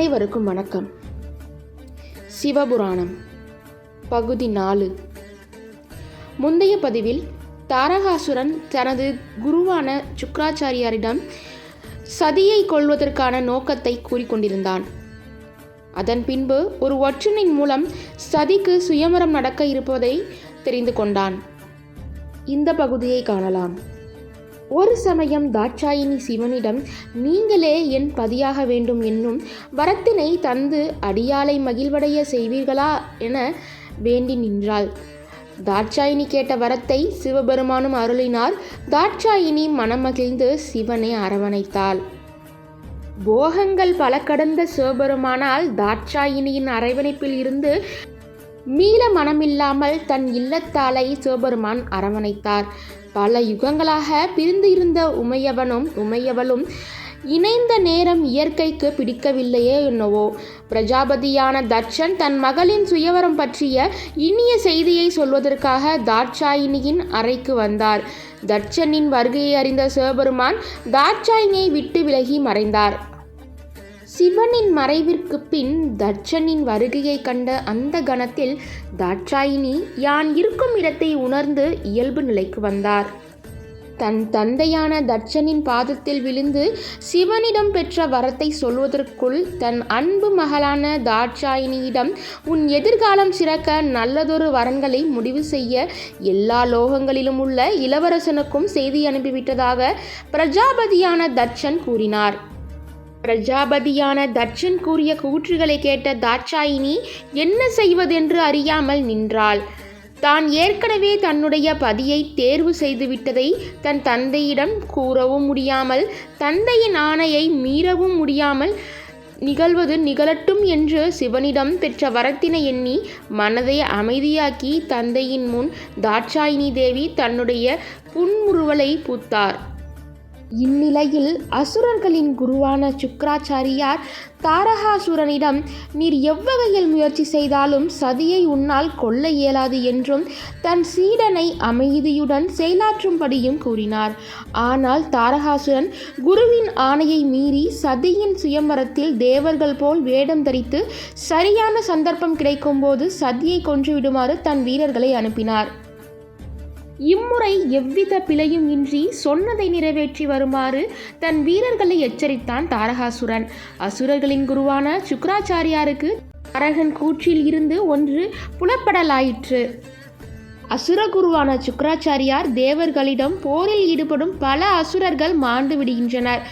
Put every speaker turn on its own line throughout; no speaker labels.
அனைவருக்கும் வணக்கம். சிவபுராணம் பகுதி நாலு. முந்தைய பதிவில் தாரகாசுரன் தனது குருவான சுக்ராச்சாரியாரிடம் சதியை கொள்வதற்கான நோக்கத்தை கூறிக்கொண்டிருந்தான். அதன் பின்பு ஒரு ஒற்றனின் மூலம் சதிக்கு சுயமரம் நடக்க இருப்பதை தெரிந்து கொண்டான். இந்த பகுதியை காணலாம். ஒரு சமயம் தாட்சாயினி சிவனிடம் நீங்களே என் பதியாக வேண்டும் என்னும் வரத்தினை தந்து அடியாளை மகிழ்வடைய செய்வீர்களா? என வேண்டி நின்றாள். தாட்சாயினி கேட்ட வரத்தை சிவபெருமானும் அருளினார். தாட்சாயினி மனமகிழ்ந்து சிவனை அரவணைத்தாள். போகங்கள் பல கடந்த சிவபெருமானால் தாட்சாயினியின் அரவணைப்பில் இருந்து மீள மனமில்லாமல் தன் இல்லத்தாலை சிவபெருமான் அரவணைத்தார். பல யுகங்களாக பிரிந்து இருந்த உமையவனும் உமையவளும் இணைந்த நேரம் இயற்கைக்கு பிடிக்கவில்லையே என்னவோ. பிரஜாபதியான தட்சன் தன் மகளின் சுயவரம் பற்றிய இனிய செய்தியை சொல்வதற்காக தாட்சாயினியின் அறைக்கு வந்தார். தட்சனின் வருகையை அறிந்த சிவபெருமான் தாட்சாயினியை விட்டு விலகி மறைந்தார். சிவனின் மறைவிற்கு பின் தட்சனின் வருகையை கண்ட அந்த கணத்தில் தாட்சாயினி யான் இருக்கும் இடத்தை உணர்ந்து இயல்பு நிலைக்கு வந்தார். தன் தந்தையான தட்சனின் பாதத்தில் விழுந்து சிவனிடம் பெற்ற வரத்தை சொல்வதற்குள் தன் அன்பு மகளான தாட்சாயினியிடம் உன் எதிர்காலம் சிறக்க நல்லதொரு வரன்களை முடிவு செய்ய எல்லா லோகங்களிலும் உள்ள இளவரசனுக்கும் செய்தி அனுப்பிவிட்டதாக பிரஜாபதியான தட்சன் கூறினார். பிரஜாபதியான தட்சன் கூறிய கூற்றுகளை கேட்ட தாட்சாயினி என்ன செய்வதென்று அறியாமல் நின்றாள். தான் ஏற்கனவே தன்னுடைய பதியை தேர்வு செய்துவிட்டதை தன் தந்தையிடம் கூறவும் முடியாமல் தந்தையின் ஆணையை மீறவும் முடியாமல் நிகழ்வது நிகழட்டும் என்று சிவனிடம் பெற்ற வரத்தினை எண்ணி மனதை அமைதியாக்கி தந்தையின் முன் தாட்சாயினி தேவி தன்னுடைய புன்முறுவலை பூத்தார். இந்நிலையில் அசுரர்களின் குருவான சுக்ராச்சாரியார் தாரகாசுரனிடம் நீர் எவ்வகையில் முயற்சி செய்தாலும் சதியை உன்னால் கொல்ல இயலாது என்றும் தன் சீடனை அமைதியுடன் செயலாற்றும்படியும் கூறினார். ஆனால் தாரகாசுரன் குருவின் ஆணையை மீறி சதியின் சுயம்பரத்தில் தேவர்கள் போல் வேடம் தரித்து சரியான சந்தர்ப்பம் கிடைக்கும்போது சதியை கொன்றுவிடுமாறு தன் வீரர்களை அனுப்பினார். இம்முறை எவ்வித பிழையும் இன்றி சொன்னதை நிறைவேற்றி வருமாறு தன் வீரர்களை எச்சரித்தான் தாரகாசுரன். அசுரர்களின் குருவான சுக்கராச்சாரியாருக்கு அரகன் கூற்றில் இருந்து ஒன்று புலப்படலாயிற்று. அசுரகுருவான சுக்கராச்சாரியார் தேவர்களிடம் போரில் ஈடுபடும் பல அசுரர்கள் மாண்டு விடுகின்றனர்.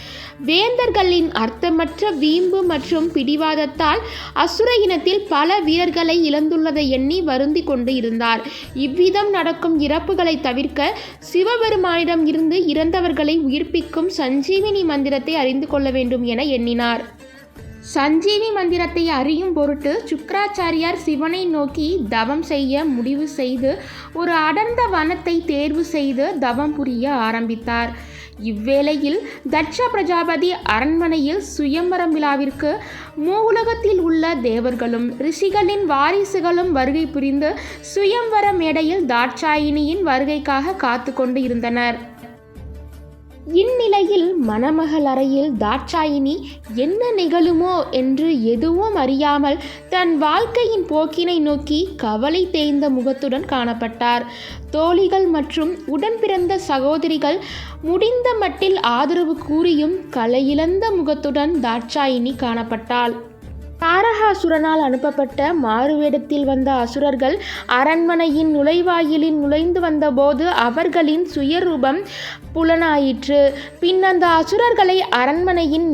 வேந்தர்களின் அர்த்தமற்ற வீம்பு மற்றும் பிடிவாதத்தால் அசுர இனத்தில் பல வீரர்களை இழந்துள்ளதை எண்ணி வருந்தி கொண்டு இருந்தார். இவ்விதம் நடக்கும் இறப்புகளை தவிர்க்க சிவபெருமானிடம் இருந்து இறந்தவர்களை உயிர்ப்பிக்கும் சஞ்சீவினி மந்திரத்தை அறிந்து கொள்ள வேண்டும் என எண்ணினார். சஞ்சீவி மந்திரத்தை அறியும் பொருட்டு சுக்கராச்சாரியார் சிவனை நோக்கி தவம் செய்ய முடிவு செய்து ஒரு அடர்ந்த வனத்தை தேர்வு செய்து தவம் புரிய ஆரம்பித்தார். இவ்வேளையில் தட்ச பிரஜாபதி அரண்மனையில் சுயம்பரம் விழாவிற்கு மூவுலகத்தில் உள்ள தேவர்களும் ரிஷிகளின் வாரிசுகளும் வருகை புரிந்து சுயம்பர மேடையில் தாட்சாயினியின் வருகைக்காக காத்து கொண்டு இருந்தனர். இந்நிலையில் மணமகள் அறையில் தாட்சாயினி என்ன நிகழுமோ என்று எதுவும் அறியாமல் தன் வாழ்க்கையின் போக்கினை நோக்கி கவலை தேய்ந்த முகத்துடன் காணப்பட்டார். தோழிகள் மற்றும் உடன் பிறந்த சகோதரிகள் முடிந்த மட்டில் ஆதரவு கூறியும் கலையிழந்த முகத்துடன் தாட்சாயினி காணப்பட்டாள். தாரகாசுரனால் அனுப்பப்பட்ட மாறுவேடத்தில் வந்த அசுரர்கள் அரண்மனையின் நுழைவாயிலில் நுழைந்து வந்தபோது அவர்களின் சுயரூபம் புலனாயிற்று. பின் அந்த அசுரர்களை அரண்மனையின்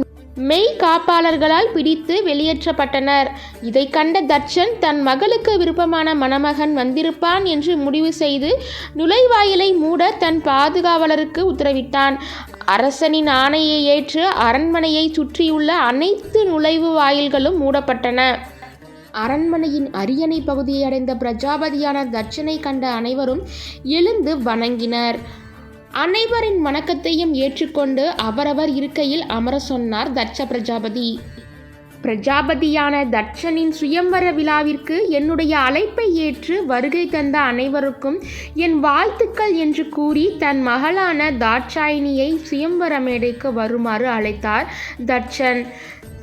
மெய் காப்பாளர்களால் பிடித்து வெளியேற்றப்பட்டனர். இதை கண்ட தட்சன் தன் மகளுக்கு விருப்பமான மணமகன் வந்திருப்பான் என்று முடிவு செய்து நுழைவாயிலை மூட தன் பாதுகாவலருக்கு உத்தரவிட்டான். அரசனின் ஆணையை ஏற்று அரண்மனையை சுற்றியுள்ள அனைத்து நுழைவு வாயில்களும் மூடப்பட்டன. அரண்மனையின் அரியணை பகுதியை அடைந்த பிரஜாபதியான தட்சனை கண்ட அனைவரும் எழுந்து வணங்கினர். அனைவரின் வணக்கத்தையும் ஏற்றுக்கொண்டு அவரவர் இருக்கையில் அமர சொன்னார் தட்ச பிரஜாபதி. பிரஜாபதியான தட்சனின் சுயம்வர விழாவிற்கு என்னுடைய அழைப்பை ஏற்று வருகை தந்த அனைவருக்கும் என் வாழ்த்துக்கள் என்று கூறி தன் மகளான தாட்சாயினியை சுயம்வர மேடைக்கு வருமாறு அழைத்தார் தட்சன்.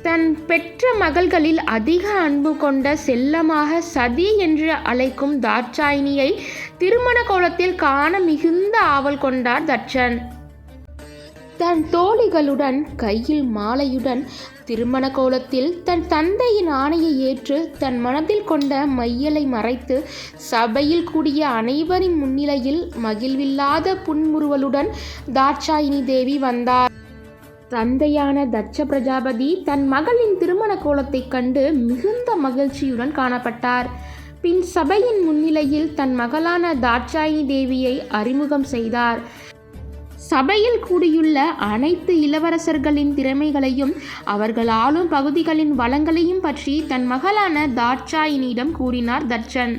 தன் பெற்ற மகள்களில் அதிக அன்பு கொண்ட செல்லமாக சதி என்று அழைக்கும் தாட்சாயினியை திருமண கோலத்தில் காண மிகுந்த ஆவல் கொண்டார் தட்சன். தன் தோழிகளுடன் கையில் மாலையுடன் திருமண கோலத்தில் தன் தந்தையின் ஆணையை ஏற்று தன் மனதில் கொண்ட மையலை மறைத்து சபையில் கூடிய அனைவரின் முன்னிலையில் மகிழ்வில்லாத புன்முறுவலுடன் தாட்சாயினி தேவி வந்தார். தந்தையான தட்ச பிரஜாபதி தன் மகளின் திருமண கோலத்தைக் கண்டு மிகுந்த மகிழ்ச்சியுடன் காணப்பட்டார். பின் சபையின் முன்னிலையில் தன் மகளான தாட்சாயினி தேவியை அறிமுகம் செய்தார். சபையில் கூடியுள்ள அனைத்து இளவரசர்களின் திறமைகளையும் அவர்கள் ஆளும் பகுதிகளின் வளங்களையும் பற்றி தன் மகளான தாட்சாயினியிடம் கூறினார் தட்சன்.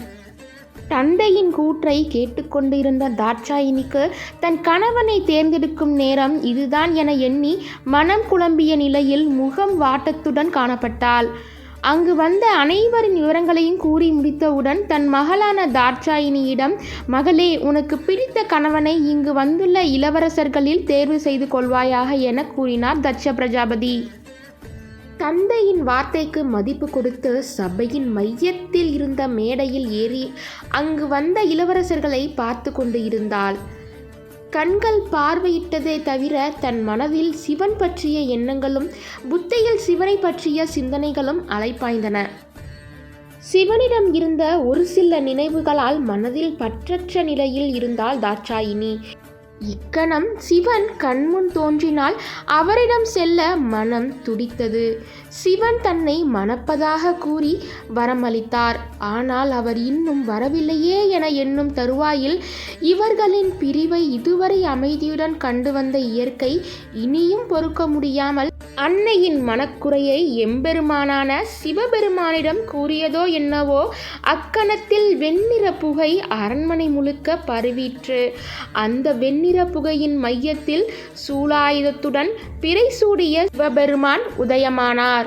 தந்தையின் கூற்றை கேட்டுக்கொண்டிருந்த தாட்சாயினிக்கு தன் கணவனை தேர்ந்தெடுக்கும் நேரம் இதுதான் என எண்ணி மனம் குழம்பிய நிலையில் முகம் வாட்டத்துடன் காணப்பட்டாள். அங்கு வந்த அனைவரின் விவரங்களையும் கூறி முடித்தவுடன் தன் மகளான தாட்சாயினியிடம் மகளே உனக்கு பிடித்த கணவனை இங்கு வந்துள்ள இளவரசர்களில் தேர்வு செய்து கொள்வாயாக என கூறினார் தட்ச பிரஜாபதி. தந்தையின் வார்த்தைக்கு மதிப்பு கொடுத்து சபையின் மையத்தில் இருந்த மேடையில் ஏறி அங்கு வந்த இளவரசர்களை பார்த்து கொண்டு இருந்தாள். கண்கள் பார்வையிட்டதே தவிர தன் மனதில் சிவன் பற்றிய எண்ணங்களும் புத்தியில் சிவனை பற்றிய சிந்தனைகளும் அலைப்பாய்ந்தன. சிவனிடம் இருந்த ஒரு சில நினைவுகளால் மனதில் பற்றற்ற நிலையில் இருந்தால் தாட்சாயினி. இக்கணம் சிவன் கண்முன் தோன்றினால் அவரிடம் செல்ல மனம் துடித்தது. சிவன் தன்னை மணப்பதாக கூறி வரமளித்தார். ஆனால் அவர் இன்னும் வரவில்லையே என எண்ணும் தருவாயில் இவர்களின் பிரிவை இதுவரை அமைதியுடன் கண்டு வந்த இயற்கை இனியும் பொறுக்க முடியாமல் அன்னையின் மனக்குறையை எம்பெருமானான சிவபெருமானிடம் கூறியதோ என்னவோ அக்கணத்தில் வெண்ணிற புகை அரண்மனை முழுக்க பரவிற்று. அந்த வெண் வெண்ணிற புகையின் மையத்தில் சூலாயுதத்துடன் பிறை சூடிய சிவபெருமான் உதயமானார்.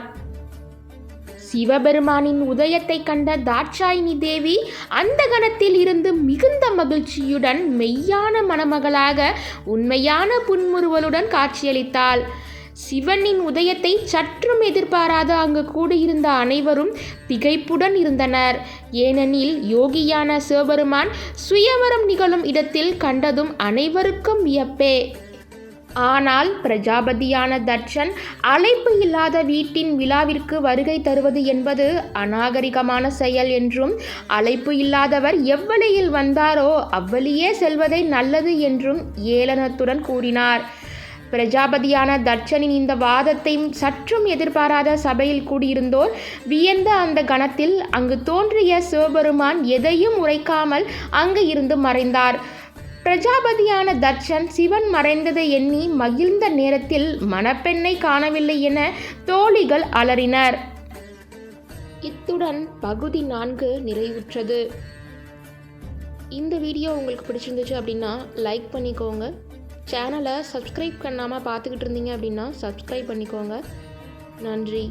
சிவபெருமானின் உதயத்தை கண்ட தாட்சாயினி தேவி அந்த கணத்தில் இருந்து மிகுந்த மகிழ்ச்சியுடன் மெய்யான மணமகளாக உண்மையான புன்முறுவலுடன் காட்சியளித்தாள். சிவனின் உதயத்தை சற்றும் எதிர்பாராத அங்கு கூடியிருந்த அனைவரும் திகைப்புடன் இருந்தனர். ஏனெனில் யோகியான சிவபெருமான் சுயவரம் நிகழும் இடத்தில் கண்டதும் அனைவருக்கும் வியப்பே. ஆனால் பிரஜாபதியான தட்சன் அழைப்பு இல்லாத வீட்டின் விழாவிற்கு வருகை தருவது என்பது அநாகரிகமான செயல் என்றும் அழைப்பு இல்லாதவர் எவ்வளியில் வந்தாரோ அவ்வழியே செல்வதை நல்லது என்றும் ஏளனத்துடன் கூறினார். பிரஜாபதியான தட்சனின் இந்த வாதத்தை சற்றும் எதிர்பாராத சபையில் கூடியிருந்தோர் வியந்த அந்த கணத்தில் அங்கு தோன்றிய சிவபெருமான் எதையும் உரைக்காமல் அங்கு இருந்து மறைந்தார். பிரஜாபதியான தர்ஷன் சிவன் மறைந்ததை எண்ணி மகிழ்ந்த நேரத்தில் மணப்பெண்ணை காணவில்லை என தோழிகள் அலறினர். இத்துடன் பகுதி நான்கு நிறைவுற்றது. இந்த வீடியோ உங்களுக்கு பிடிச்சிருந்துச்சு அப்படின்னா லைக் பண்ணிக்கோங்க. சேனலை சப்ஸ்கிரைப் பண்ணாமல் பார்த்துக்கிட்டு இருந்தீங்க அப்படின்னா சப்ஸ்கிரைப் பண்ணிக்கோங்க. நன்றி.